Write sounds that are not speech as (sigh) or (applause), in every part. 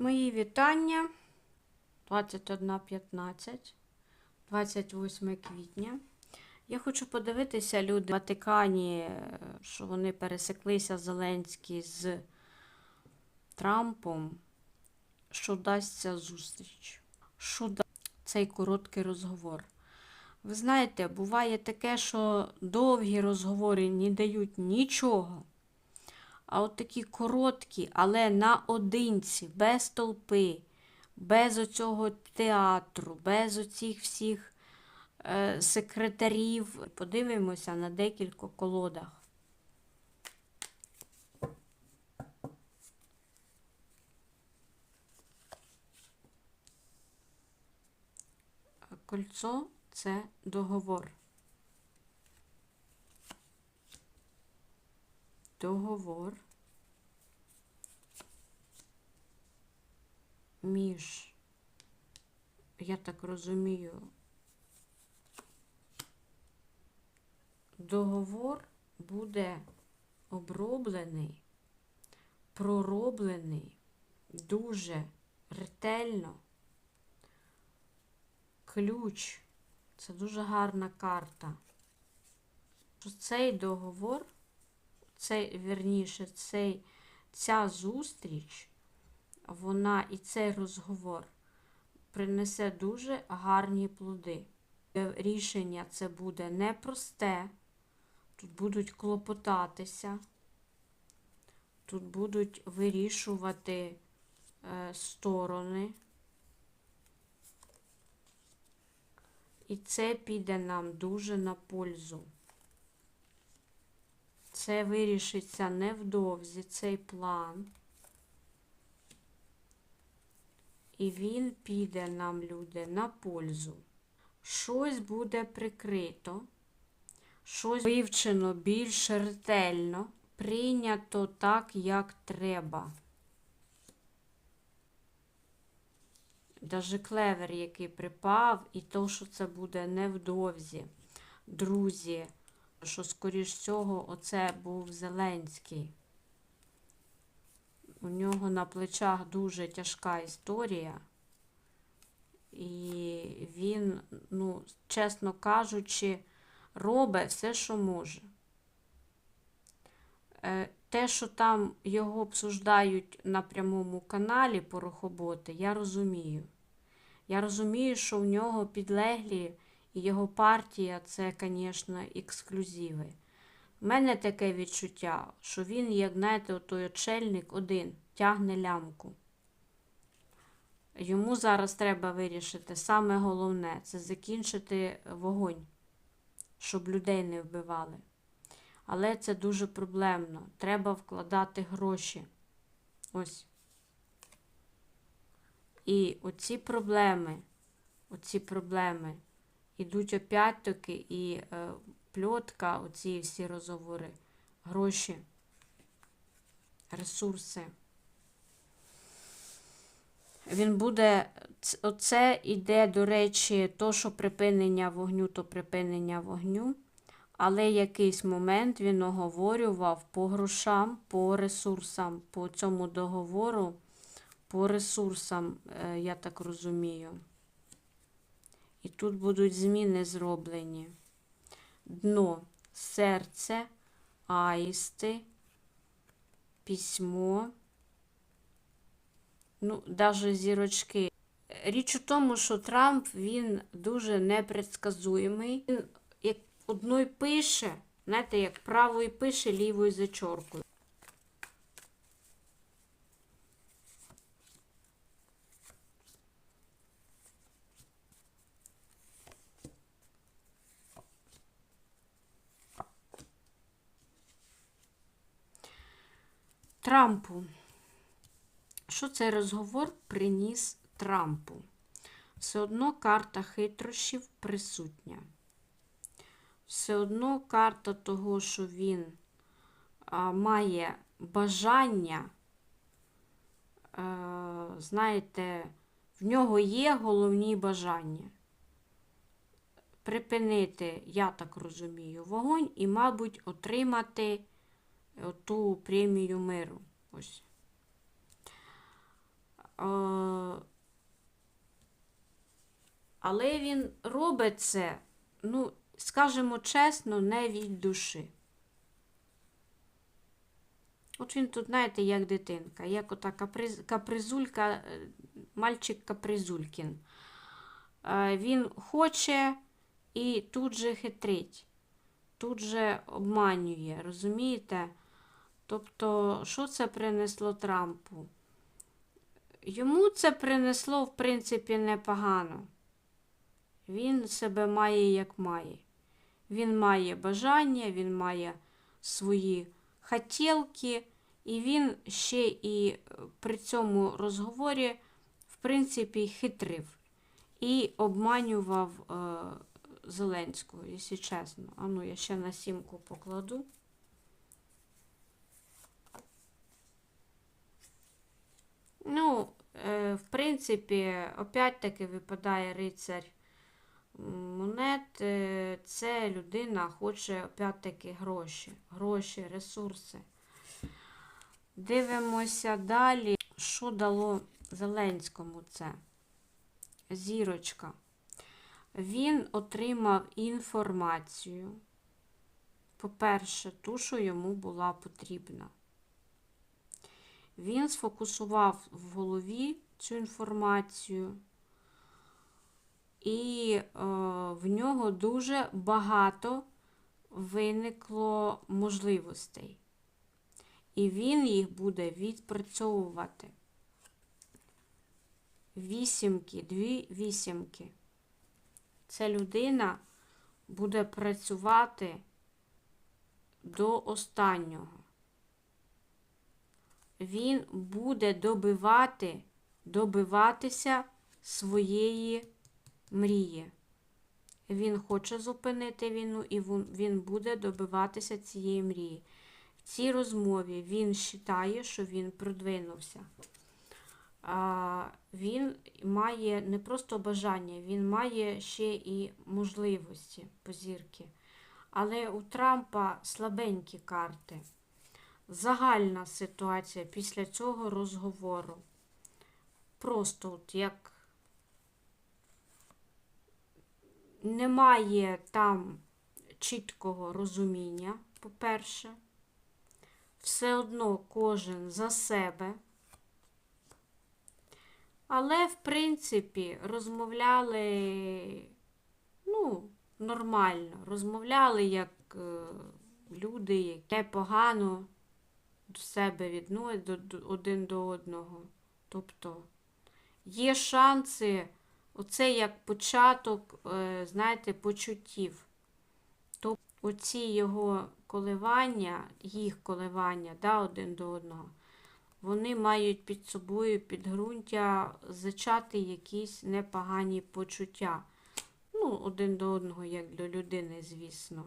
Мої вітання 21.15, 28 квітня. Я хочу подивитися, люди в Ватикані, е, що вони пересеклися Зеленський з Трампом, що дасться зустріч, що да... цей короткий розговор. Ви знаєте, буває таке, що довгі розговори не дають нічого. А от такі короткі, але наодинці, без толпи, без оцього театру, без оцих всіх е, секретарів. Подивимося на декілька колодах. Кольцо це договор. Договор між, я так розумію, договор буде оброблений, пророблений дуже ретельно. Ключ це дуже гарна карта. Цей договор, цей, вірніше, цей, ця зустріч, вона і цей розговор принесе дуже гарні плоди. Е, Рішення це буде непросте, тут будуть клопотатися, тут будуть вирішувати е, сторони. І це піде нам дуже на пользу. Це вирішиться невдовзі цей план. І він піде нам, люди, на пользу. Щось буде прикрито, щось вивчено більш ретельно, прийнято так, як треба. Даже клевер, який припав, і то, що це буде невдовзі. Друзі, що, скоріш всього, оце був Зеленський. У нього на плечах дуже тяжка історія. І він, ну, чесно кажучи, робить все, що може. Е, Те, що там його обсуждають на прямому каналі порохоботи, я розумію. Я розумію, що в нього підлеглі і його партія це, звісно, ексклюзиви. У мене таке відчуття, що він, як знаєте, той очельник один тягне лямку. Йому зараз треба вирішити саме головне це закінчити вогонь, щоб людей не вбивали. Але це дуже проблемно. Треба вкладати гроші. Ось. І оці проблеми, оці проблеми ідуть опять-таки і е, пльотка, оці всі розговори, гроші, ресурси. Він буде, оце іде, до речі, то, що припинення вогню, то припинення вогню. Але якийсь момент він оговорював по грошам, по ресурсам, по цьому договору, по ресурсам, е, я так розумію. І тут будуть зміни зроблені. Дно, серце, аїсти, письмо, ну, навіть зірочки. Річ у тому, що Трамп він дуже непредсказуємий. Він як одною пише, знаєте, як правою пише, лівою зачоркою. Трампу. Що цей розговор приніс Трампу? Все одно карта хитрощів присутня. Все одно карта того, що він а, має бажання, а, знаєте, в нього є головні бажання. Припинити, я так розумію, вогонь і, мабуть, отримати ту премію миру. Ось. Але він робить це, ну, скажімо чесно, не від душі. От він тут, знаєте, як дитинка, як ота каприз, капризулька, е, мальчик капризулькін. Е, він хоче і тут же хитрить, тут же обманює, розумієте? Тобто, що це принесло Трампу? Йому це принесло, в принципі, непогано. Він себе має як має. Він має бажання, він має свої хотілки, і він ще і е, при цьому розговорі, в принципі, хитрив і обманював е, Зеленського, якщо чесно. А ну, я ще на сімку покладу. Ну, е, в принципі, опять-таки випадає рицарь монет. Е, Це людина хоче опять-таки гроші, гроші, ресурси. Дивимося далі, що дало Зеленському це. Зірочка. Він отримав інформацію. По-перше, ту, що йому була потрібна. Він сфокусував в голові цю інформацію, і е, в нього дуже багато виникло можливостей. І він їх буде відпрацьовувати. Вісімки, дві вісімки. Ця людина буде працювати до останнього він буде добивати, добиватися своєї мрії. Він хоче зупинити війну, і він буде добиватися цієї мрії. В цій розмові він вважає, що він продвинувся. Він має не просто бажання, він має ще і можливості позірки. Але у Трампа слабенькі карти загальна ситуація після цього розговору. Просто от як немає там чіткого розуміння, по-перше, все одно кожен за себе. Але, в принципі, розмовляли, ну, нормально, розмовляли як е, люди, які погано до себе відносять один до одного. Тобто є шанси, оце як початок, е, знаєте, почуттів. Тобто оці його коливання, їх коливання да, один до одного, вони мають під собою підґрунтя зачати якісь непогані почуття. Ну, один до одного, як до людини, звісно.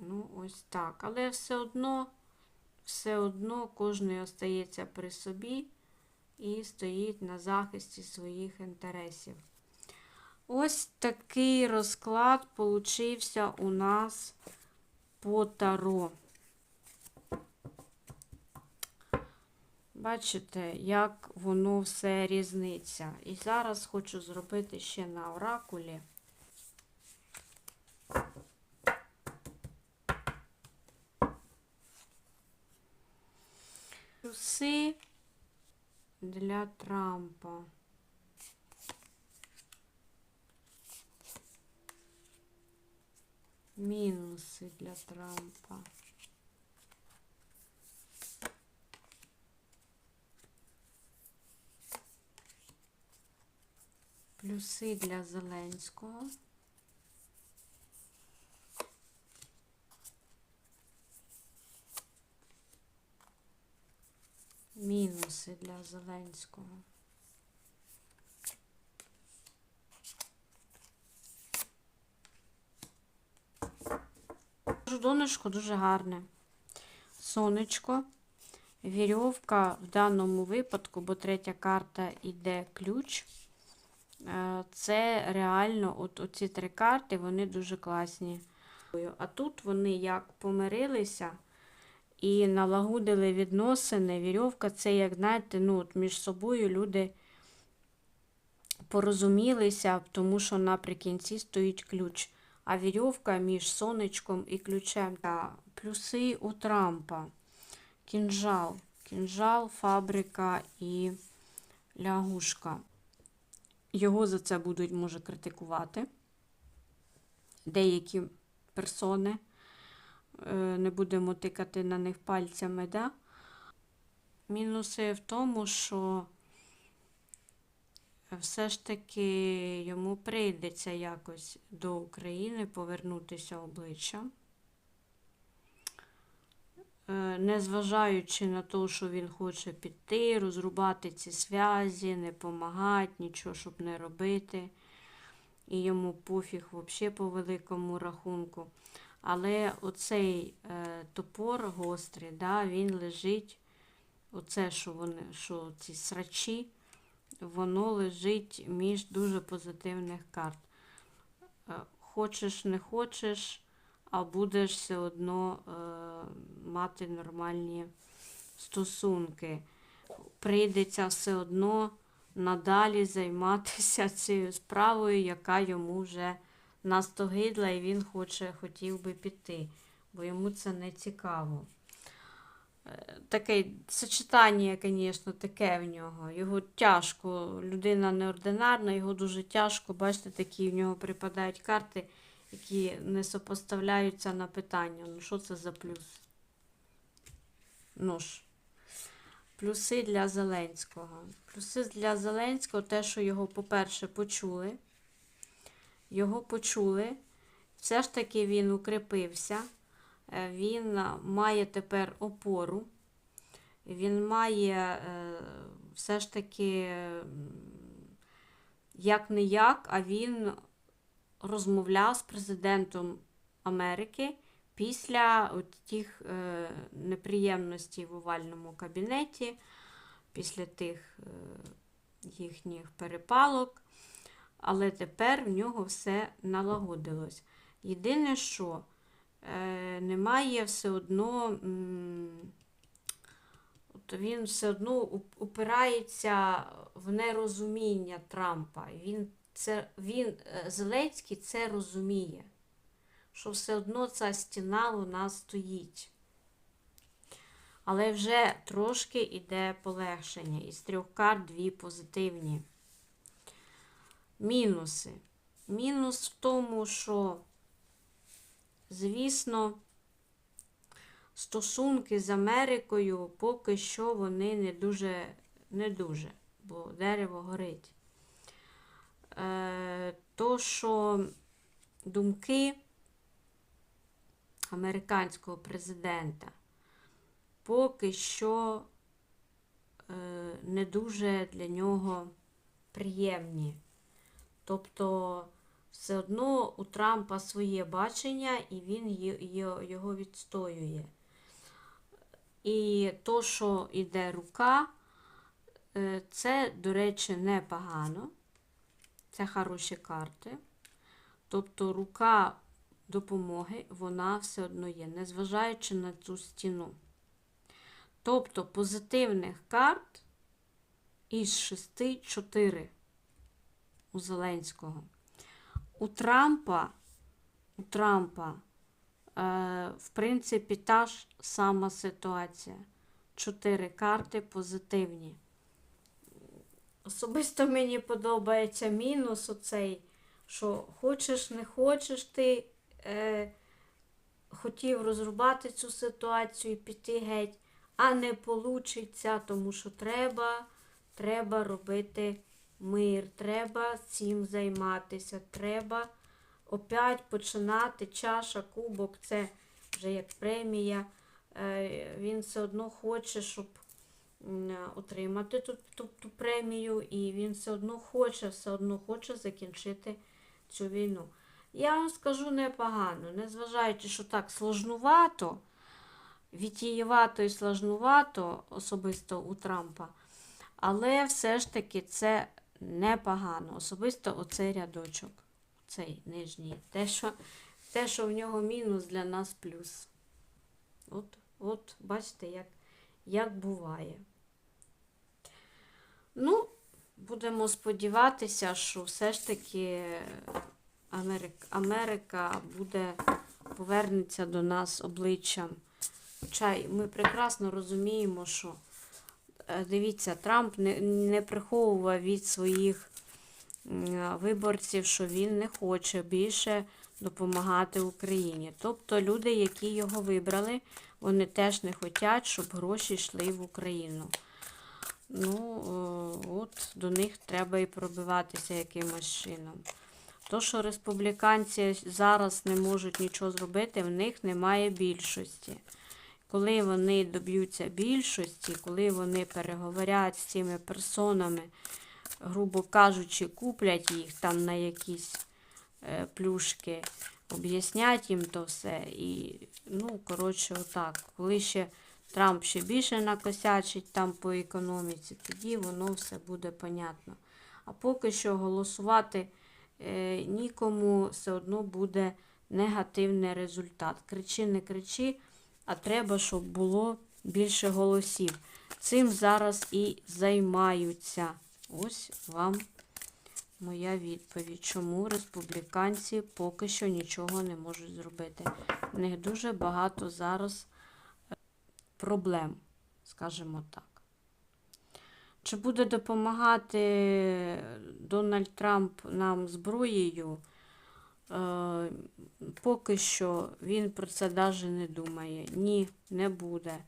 Ну, ось так. Але все одно, все одно кожен остається при собі і стоїть на захисті своїх інтересів. Ось такий розклад получився у нас по таро. Бачите, як воно все різниця. І зараз хочу зробити ще на оракулі. Плюси для Трампа. Мінуси для Трампа. Плюси для Зеленського. Мінуси для Зеленського. Донечко дуже гарне. Сонечко, вірьовка в даному випадку, бо третя карта йде ключ. Е, це реально, от оці три карти, вони дуже класні. А тут вони як помирилися і налагодили відносини. Вірьовка це, як знаєте, ну, от між собою люди порозумілися, тому що наприкінці стоїть ключ. А вірьовка між сонечком і ключем. Плюси у Трампа. Кінжал. Кінжал, фабрика і лягушка. Його за це будуть, може, критикувати. Деякі персони. Е, Не будемо тикати на них пальцями, да? Мінуси в тому, що все ж таки йому прийдеться якось до України повернутися обличчям. Е, Незважаючи на те, що він хоче піти, розрубати ці зв'язі, не допомагати, нічого, щоб не робити. І йому пофіг взагалі по великому рахунку. Але оцей е, топор гострий, да, він лежить, оце, що вони, що ці срачі, воно лежить між дуже позитивних карт. Е, Хочеш, не хочеш, а будеш все одно е, мати нормальні стосунки. Прийдеться все одно надалі займатися (laughs) цією справою, яка йому вже настогидла, і він хоче, хотів би піти, бо йому це не цікаво. Е, Таке сочетання, звісно, таке в нього. Його тяжко. Людина неординарна, його дуже тяжко. Бачите, такі в нього припадають карти, які не сопоставляються на питання. Ну, що це за плюс? Ну ж. Плюси для Зеленського. Плюси для Зеленського те, що його, по-перше, почули. Його почули. Все ж таки він укріпився. Е, Він має тепер опору. Він має е, все ж таки, як не як, а він розмовляв з президентом Америки після тих е, неприємностей в овальному кабінеті, після тих е, їхніх перепалок. Але тепер в нього все налагодилось. Єдине, що е, немає все одно, м, він все одно уп- упирається в нерозуміння Трампа. Він, це, він, е, Зеленський це розуміє, що все одно ця стіна у нас стоїть. Але вже трошки йде полегшення. Із трьох карт дві позитивні. Мінуси. Мінус в тому, що, звісно, стосунки з Америкою поки що вони не дуже, не дуже, бо дерево горить. Е, то, що думки американського президента поки що е, не дуже для нього приємні. Тобто, все одно у Трампа своє бачення, і він його відстоює. І то, що йде рука, е, це, до речі, непогано. Це хороші карти. Тобто рука допомоги, вона все одно є, незважаючи на цю стіну. Тобто позитивних карт із 6 4 у Зеленського. У Трампа, у Трампа е, в принципі, та ж сама ситуація. Чотири карти позитивні. Особисто мені подобається мінус оцей, що хочеш, не хочеш, ти е, хотів розрубати цю ситуацію і піти геть, а не получиться, тому що треба, треба робити мир, треба цим займатися, треба опять починати чаша, кубок, це вже як премія. Е, Він все одно хоче, щоб отримати ту, ту, ту премію, і він все одно хоче, все одно хоче закінчити цю війну. Я вам скажу непогано, незважаючи, що так сложнувато, вітієвато і сложнувато, особисто у Трампа, але все ж таки це непогано. Особисто оцей рядочок, цей нижній. Те, що, те, що в нього мінус, для нас плюс. От, от бачите, як, як буває. Ну, Будемо сподіватися, що все ж таки Америка, Америка буде повернеться до нас обличчям. Хоча ми прекрасно розуміємо, що дивіться, Трамп не, не приховував від своїх виборців, що він не хоче більше допомагати Україні. Тобто люди, які його вибрали, вони теж не хочуть, щоб гроші йшли в Україну. Ну, е, от до них треба і пробиватися якимось чином. То, що республіканці зараз не можуть нічого зробити, в них немає більшості. Коли вони доб'ються більшості, коли вони переговорять з цими персонами, грубо кажучи, куплять їх там на якісь е, плюшки, об'яснять їм то все. І, ну, коротше, отак. Коли ще Трамп ще більше накосячить там по економіці, тоді воно все буде понятно. А поки що голосувати е, нікому все одно буде негативний результат. Кричи, не кричи, а треба, щоб було більше голосів. Цим зараз і займаються. Ось вам моя відповідь. Чому республіканці поки що нічого не можуть зробити? В них дуже багато зараз е, проблем, скажімо так. Чи буде допомагати Дональд Трамп нам зброєю? Е, поки що він про це навіть не думає. Ні, не буде.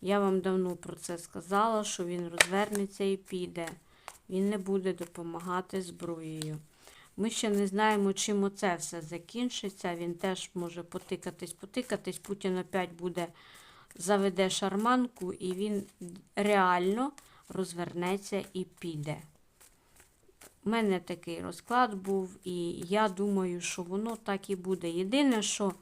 Я вам давно про це сказала, що він розвернеться і піде. Він не буде допомагати зброєю. Ми ще не знаємо, чим оце все закінчиться. Він теж може потикатись, потикатись. Путін опять буде заведе шарманку, і він реально розвернеться і піде. У мене такий розклад був, і я думаю, що воно так і буде. Єдине, що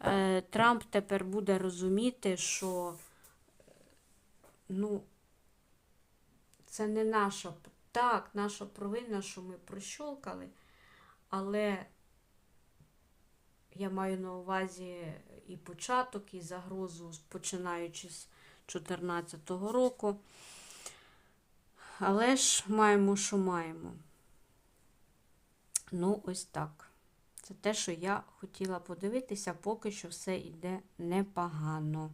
е, Трамп тепер буде розуміти, що ну, це не наша так, наша провина, що ми прощолкали, але я маю на увазі і початок, і загрозу, починаючи з 2014 року. Але ж маємо, що маємо. Ну, ось так. Це те, що я хотіла подивитися, поки що все йде непогано.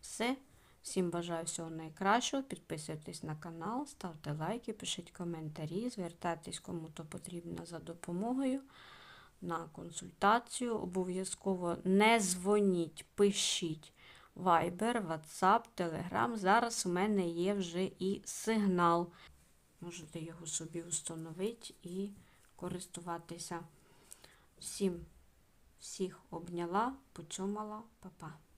Все. Всім бажаю всього найкращого. Підписуйтесь на канал, ставте лайки, пишіть коментарі, звертайтесь кому то потрібно за допомогою на консультацію. Обов'язково не дзвоніть, пишіть. Viber, WhatsApp, Telegram. Зараз у мене є вже і сигнал. Можете його собі встановити і користуватися. Всім всіх обняла, поцьомала, па-па.